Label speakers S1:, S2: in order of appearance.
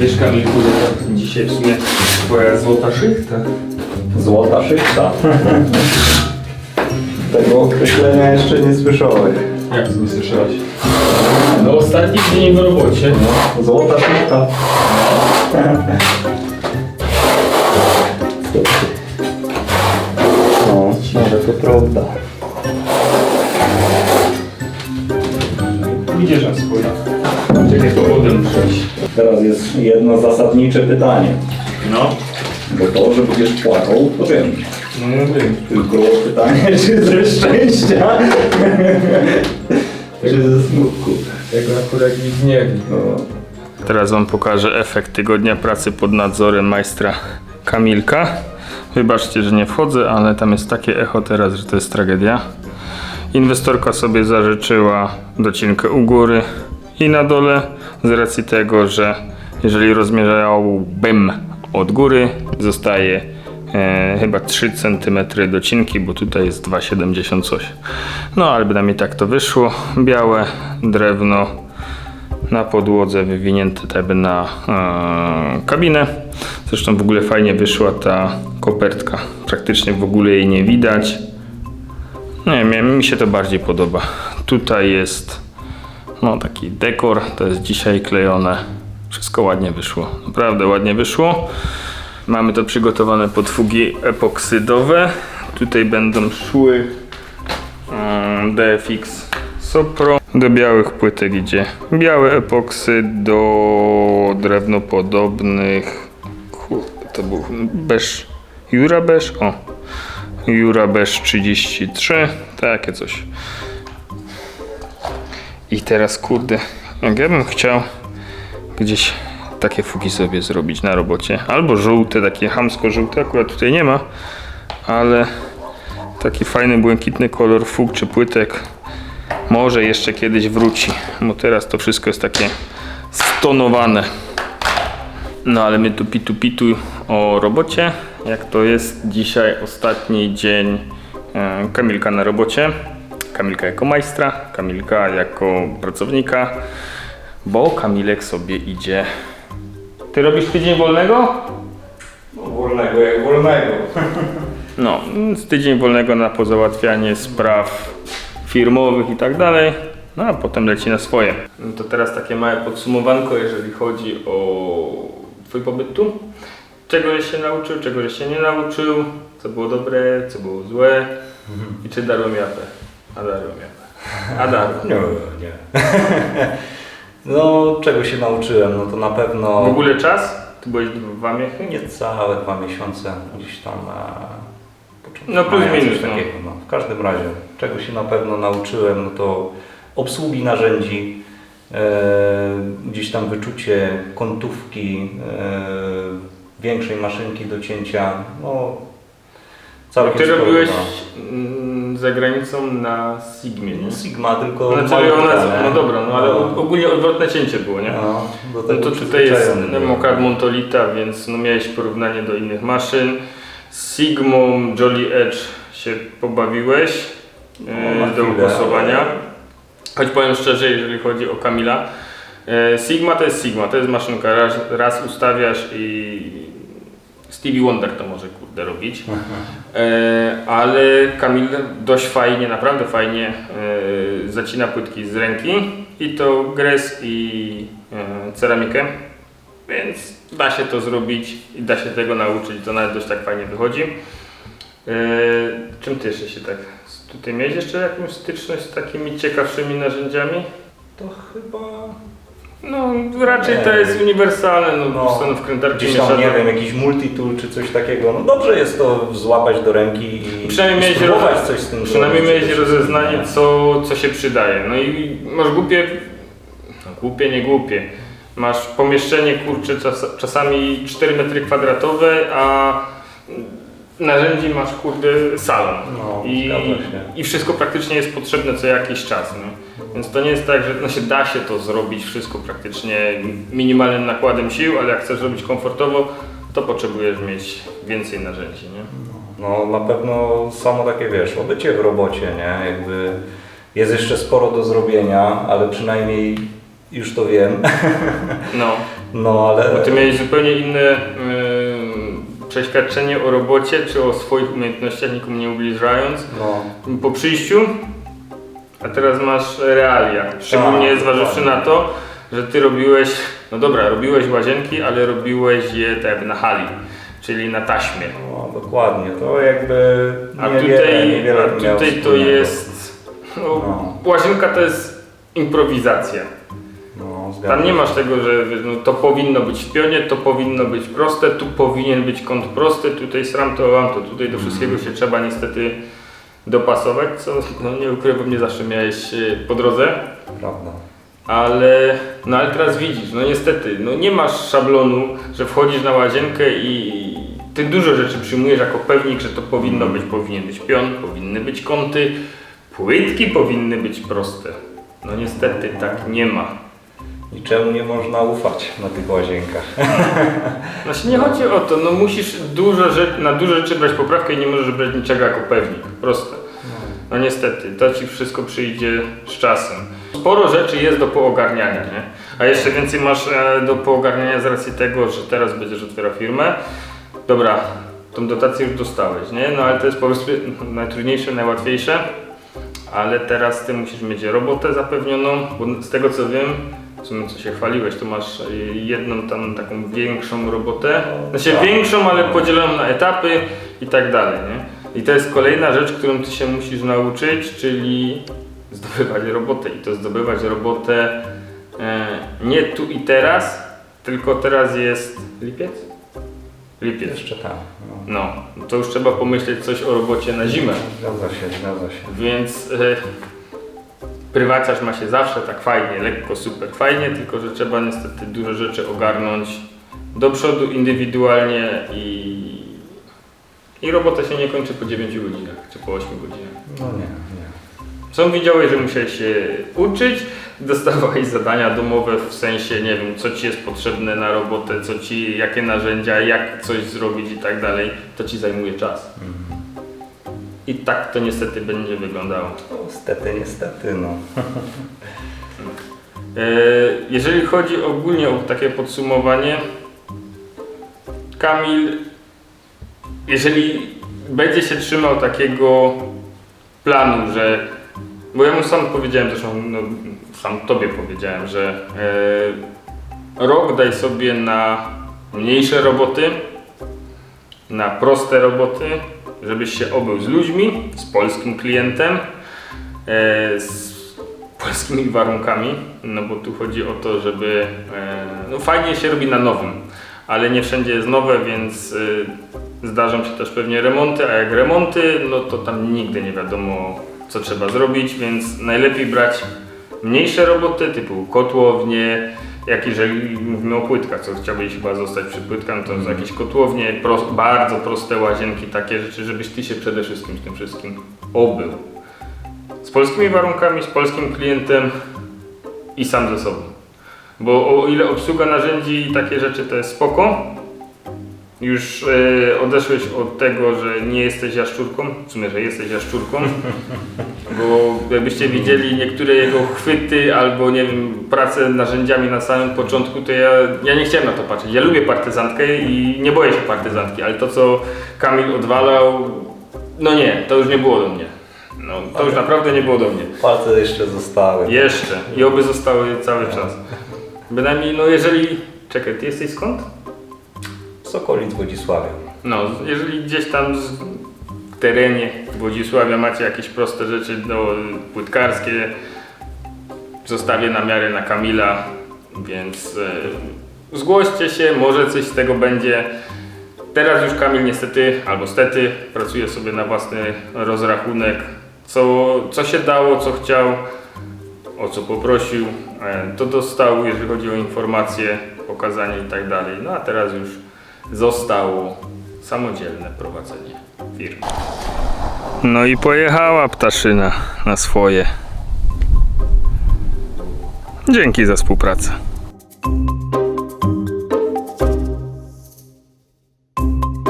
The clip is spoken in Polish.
S1: Wiesz Kamilku, że to dzisiaj w sumie twoja złota szychta.
S2: Złota szychta. Tego określenia jeszcze nie słyszałeś.
S1: Jak to nie słyszałeś? No ostatni dzień w robocie.
S2: No, złota szychta. No, może to prawda.
S1: Przejść.
S2: Teraz jest jedno zasadnicze pytanie.
S1: No.
S2: Bo to, że będziesz płakał, to wiem.
S1: No ja wiem.
S2: Tylko pytanie, czy ze szczęścia, czy ze smutku.
S1: Tego akurat nikt nie wie.
S2: No,
S1: Teraz wam pokażę efekt tygodnia pracy pod nadzorem majstra Kamilka. Wybaczcie, że nie wchodzę, ale tam jest takie echo teraz, że to jest tragedia. Inwestorka sobie zażyczyła docinkę u góry i na dole z racji tego, że jeżeli rozmierzałbym od góry, zostaje e, chyba 3 cm docinki, bo tutaj jest 2,70 coś. No ale bynajmniej tak to wyszło. Białe drewno na podłodze wywinięte tak jakby na e, kabinę. Zresztą w ogóle fajnie wyszła ta kopertka. Praktycznie w ogóle jej nie widać. Nie wiem, mi się to bardziej podoba. Tutaj jest no taki dekor, to jest dzisiaj klejone. Wszystko ładnie wyszło. Naprawdę ładnie wyszło. Mamy to przygotowane pod fugi epoksydowe. Tutaj będą szły Mm, DFX Sopro. Do białych płytek idzie białe epoksy, do drewnopodobnych. To był beż. Jura beż? O. Jura beż 33. Takie coś. I teraz kurde, jak ja bym chciał gdzieś takie fugi sobie zrobić na robocie. Albo żółte, takie hamsko żółte, akurat tutaj nie ma, ale taki fajny błękitny kolor fug czy płytek może jeszcze kiedyś wróci, bo teraz to wszystko jest takie stonowane. No ale my tu pitu pitu o robocie, jak to jest dzisiaj ostatni dzień e, Kamilka na robocie. Kamilka jako majstra, Kamilka jako pracownika, bo Kamilek sobie idzie. Ty robisz tydzień wolnego?
S2: no wolnego jak wolnego.
S1: No, z tydzień wolnego na pozałatwianie spraw firmowych i tak dalej. No a potem leci na swoje. No to teraz takie małe podsumowanko, jeżeli chodzi o Twój pobyt tu. Czego się nauczył, czego się nie nauczył, co było dobre, co było złe i czy darłem japę. A darłem japę. A darłem.
S2: Nie, nie. No, czego się nauczyłem? No to na pewno
S1: W ogóle czas? Ty byłeś w Wamiechy?
S2: niecałe dwa miesiące gdzieś tam na początku
S1: No, plus minus, no.
S2: takiego. No. W każdym razie, czego się na pewno nauczyłem, no to obsługi narzędzi, e, gdzieś tam wyczucie kątówki, e, większej maszynki do cięcia, no całkiem
S1: Ty robiłeś
S2: no.
S1: Za granicą na Sigmie, nie?
S2: Sigma, tylko
S1: Znaczy ona,
S2: nie?
S1: no dobra, no ale
S2: No.
S1: ogólnie odwrotne cięcie było, nie?
S2: No,
S1: No to tutaj jest
S2: przyzwyczajony byłem.
S1: Mokad Montolita, więc no miałeś porównanie do innych maszyn. Z Sigmą Jolly Edge się pobawiłeś
S2: No,
S1: e, do
S2: chwilę, ale-
S1: Choć powiem szczerze, jeżeli chodzi o Kamila, e, Sigma to jest Sigma, to jest maszynka, raz, raz ustawiasz i Stevie Wonder to może kurde robić. E, ale Kamil dość fajnie, naprawdę fajnie e, zacina płytki z ręki i to gres i e, ceramikę, więc da się to zrobić i da się tego nauczyć, to nawet dość tak fajnie wychodzi. Czym ty jeszcze się tak, tutaj miałeś jeszcze jakąś styczność z takimi ciekawszymi narzędziami?
S2: To chyba
S1: No raczej to jest uniwersalne, no,
S2: No,
S1: stąd wkrętarki
S2: gdzieś tam, nie wiem, jakiś multitool czy coś takiego. No dobrze jest to złapać do ręki i
S1: Przynajmniej
S2: i spróbować
S1: roze-
S2: coś z tym
S1: przynajmniej mieć rozeznanie, co, co się przydaje. No i masz głupie, no głupie, nie głupie. Masz pomieszczenie, kurczę, czas, czasami 4 metry kwadratowe, a narzędzi masz, kurde, salon.
S2: No,
S1: I. I wszystko praktycznie jest potrzebne co jakiś czas. Nie? Więc to nie jest tak, że no się da się to zrobić wszystko praktycznie minimalnym nakładem sił, ale jak chcesz robić komfortowo, to potrzebujesz mieć więcej narzędzi. Nie?
S2: No na pewno samo takie wiesz, obycie w robocie, nie? Jakby jest jeszcze sporo do zrobienia, ale przynajmniej już to wiem.
S1: No,
S2: No ale.
S1: bo ty miałeś zupełnie inne yy, przeświadczenie o robocie, czy o swoich umiejętnościach, nikomu nie ubliżając.
S2: No,
S1: po przyjściu, a teraz masz realia. Szczególnie
S2: Tak,
S1: zważywszy
S2: dokładnie.
S1: na to, że ty robiłeś, no dobra, robiłeś łazienki, ale robiłeś je tak na hali, czyli na taśmie.
S2: no dokładnie. To jakby.
S1: A tutaj,
S2: niewiele
S1: a tutaj to jest. No,
S2: No.
S1: Łazienka to jest improwizacja. Tam nie masz tego, że no, to powinno być w pionie, to powinno być proste, tu powinien być kąt prosty, tutaj sram to wam to, tutaj do wszystkiego się trzeba niestety dopasować, co no, nie ukrywam, nie zawsze miałeś e, po drodze.
S2: Prawda.
S1: Ale, no ale teraz widzisz, no niestety, no nie masz szablonu, że wchodzisz na łazienkę i ty dużo rzeczy przyjmujesz jako pewnik, że to powinno być, powinien być pion, powinny być kąty, płytki powinny być proste. No niestety tak nie ma.
S2: Niczemu nie można ufać na tych łazienkach.
S1: Znaczy nie chodzi o to, no musisz dużo rzeczy, na dużo rzeczy brać poprawkę i nie możesz brać niczego jako pewnik. Proste. No niestety, to ci wszystko przyjdzie z czasem. Sporo rzeczy jest do poogarniania, nie? A jeszcze więcej masz e, do poogarniania z racji tego, że teraz będziesz otwierał firmę. Dobra, tą dotację już dostałeś, nie? No ale to jest powiedzmy najtrudniejsze, najłatwiejsze. Ale teraz ty musisz mieć robotę zapewnioną, bo z tego co wiem, w sumie co się chwaliłeś, to masz e, jedną tam taką większą robotę. Znaczy
S2: Tak.
S1: większą, ale podzieloną na etapy i tak dalej, nie? I to jest kolejna rzecz, którą ty się musisz nauczyć, czyli zdobywać robotę. I to zdobywać robotę e, nie tu i teraz, tylko teraz jest lipiec? Lipiec.
S2: Jeszcze tak. No.
S1: No, to już trzeba pomyśleć coś o robocie na zimę.
S2: Zgadza się, zgadza się.
S1: Więc e, prywaciarz ma się zawsze tak fajnie, lekko, super fajnie, tylko że trzeba niestety dużo rzeczy ogarnąć do przodu indywidualnie i, i robota się nie kończy po 9 godzinach czy po 8 godzinach.
S2: No nie, nie.
S1: Są widziałeś, że musiałeś się uczyć, dostawałeś zadania domowe w sensie, nie wiem, co ci jest potrzebne na robotę, co ci, jakie narzędzia, jak coś zrobić i tak dalej, to ci zajmuje czas. I tak to niestety będzie wyglądało.
S2: No, Niestety, niestety, no.
S1: E, Jeżeli chodzi ogólnie o takie podsumowanie, Kamil, jeżeli będzie się trzymał takiego planu, że. Bo ja mu sam powiedziałem, zresztą no, sam tobie powiedziałem, że e, rok daj sobie na mniejsze roboty, na proste roboty, żebyś się obył z ludźmi, z polskim klientem, e, z polskimi warunkami, no bo tu chodzi o to, żeby e, no fajnie się robi na nowym, ale nie wszędzie jest nowe, więc e, zdarzą się też pewnie remonty, a jak remonty, no to tam nigdy nie wiadomo co trzeba zrobić, więc najlepiej brać mniejsze roboty typu kotłownie, jak jeżeli mówimy o płytkach, co chciałbyś chyba zostać przy płytkach, no to jakieś kotłownie, pros, bardzo proste łazienki, takie rzeczy, żebyś ty się przede wszystkim z tym wszystkim obył z polskimi warunkami, z polskim klientem i sam ze sobą. Bo o ile obsługa narzędzi i takie rzeczy to jest spoko, już e, odeszłeś od tego, że nie jesteś jaszczurką, w sumie, że jesteś jaszczurką, bo jakbyście widzieli niektóre jego chwyty albo nie wiem, pracę narzędziami na samym początku, to ja, ja nie chciałem na to patrzeć. Ja lubię partyzantkę i nie boję się partyzantki, ale to co Kamil odwalał, no nie, to już nie było do mnie. No, to już naprawdę nie było do mnie.
S2: Palce jeszcze zostały.
S1: Jeszcze. I oby zostały cały czas. Bynajmniej, no jeżeli... Czekaj, ty jesteś skąd?
S2: Sokolic Wodzisławia.
S1: No, jeżeli gdzieś tam z- w terenie Włodzisławia macie jakieś proste rzeczy no, płytkarskie, zostawię na miarę na Kamila, więc e, zgłoście się, może coś z tego będzie. Teraz już Kamil niestety, albo stety, pracuje sobie na własny rozrachunek. Co, co się dało, co chciał, o co poprosił, e, to dostał, jeżeli chodzi o informacje, pokazanie i tak dalej. No a teraz już zostało samodzielne prowadzenie firmy. No i pojechała ptaszyna na swoje. Dzięki za współpracę.